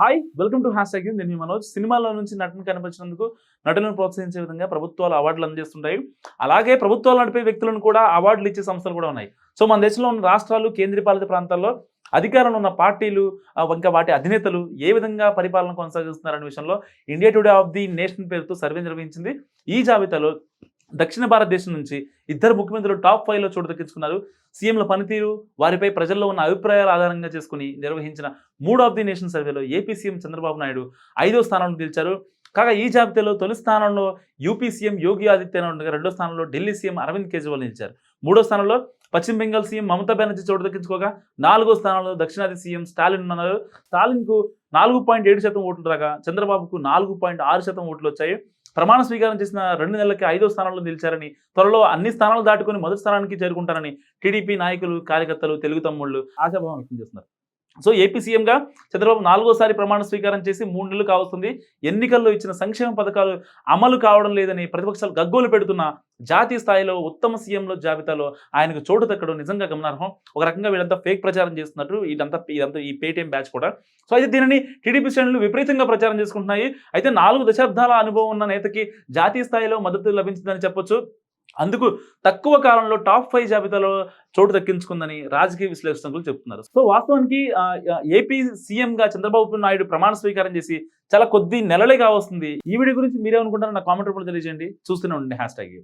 Hi welcome to hashtag నేను మనోజ్. సినిమాలో నుంచి నటన కనిపించినందుకు నటులను ప్రోత్సహించే విధంగా ప్రభుత్వాలు అవార్డులు అందజేస్తుంటాయి. అలాగే ప్రభుత్వాలు నడిపే వ్యక్తులను కూడా అవార్డులు ఇచ్చే సంస్థలు కూడా ఉన్నాయి. సో మన దేశంలో ఉన్న రాష్ట్రాలు కేంద్రపాలిత ప్రాంతాల్లో అధికారంలో ఉన్న పార్టీలు ఇంకా వాటి అధినేతలు ఏ విధంగా పరిపాలన కొనసాగిస్తున్నారనే విషయంలో India Today of the nation పేరుతో సర్వే నిర్వహించింది. ఈ జాబితాలో దక్షిణ భారతదేశం నుంచి ఇద్దరు ముఖ్యమంత్రులు టాప్ ఫైవ్లో చోటు దక్కించుకున్నారు. సీఎంల పనితీరు వారిపై ప్రజల్లో ఉన్న అభిప్రాయాల ఆధారంగా చేసుకుని నిర్వహించిన మూడ్ ఆఫ్ ది నేషన్ సర్వేలో ఏపీ సీఎం చంద్రబాబు నాయుడు ఐదో స్థానంలో నిలిచారు. కాగా ఈ జాబితాలో తొలి స్థానంలో యూపీ సీఎం యోగి ఆదిత్యనాథ్ ఉండగా రెండో స్థానంలో ఢిల్లీ సీఎం అరవింద్ కేజ్రీవాల్ నిలిచారు. మూడో స్థానంలో పశ్చిమ బెంగాల్ సీఎం మమతా బెనర్జీ చోటు దక్కించుకోగా నాలుగో స్థానంలో దక్షిణాది సీఎం స్టాలిన్ ఉన్నారు. స్టాలిన్కు నాలుగు పాయింట్ ఏడు శాతం ఓట్లు రాగా చంద్రబాబుకు నాలుగు పాయింట్ ఆరు శాతం ఓట్లు వచ్చాయి. ప్రమాణ స్వీకారం చేసిన రెండు నెలలకి ఐదో స్థానంలో నిలిచారని త్వరలో అన్ని స్థానాలు దాటుకుని మొదటి స్థానానికి చేరుకుంటారని టీడీపీ నాయకులు కార్యకర్తలు తెలుగు తమ్ముళ్ళు ఆశాభావం వ్యక్తం చేస్తున్నారు. సో ఏపీ సీఎంగా చంద్రబాబు నాలుగోసారి ప్రమాణ స్వీకారం చేసి మూడు నెలలు కావస్తుంది. ఎన్నికల్లో ఇచ్చిన సంక్షేమ పథకాలు అమలు కావడం లేదని ప్రతిపక్షాలు గగ్గోలు పెడుతున్న జాతీయ స్థాయిలో ఉత్తమ సీఎంలో జాబితాలో ఆయనకు చోటు దక్కడం నిజంగా గమనార్హం. ఒక రకంగా వీళ్ళంతా ఫేక్ ప్రచారం చేస్తున్నట్టు ఇదంతా ఇదంతా ఈ పేటీఎం బ్యాచ్ కూడా. సో అయితే దీనిని టీడీపీ శ్రేణులు విపరీతంగా ప్రచారం చేసుకుంటున్నాయి. అయితే నాలుగు దశాబ్దాల అనుభవం ఉన్న నేతకి జాతీయ స్థాయిలో మద్దతు లభించిందని చెప్పొచ్చు. అందుకు తక్కువ కాలంలో టాప్ ఫైవ్ జాబితాలో చోటు దక్కించుకుందని రాజకీయ విశ్లేషకులు చెప్తున్నారు. సో వాస్తవానికి ఏపీ సీఎంగా చంద్రబాబు నాయుడు ప్రమాణ స్వీకారం చేసి చాలా కొద్ది నెలలే కావస్తుంది ఈ వీడియో గురించి మీరేమనుకుంటారో నా కామెంట్ రూపంలో తెలియజేయండి. చూస్తూనే ఉండండి హ్యాష్ ట్యాగ్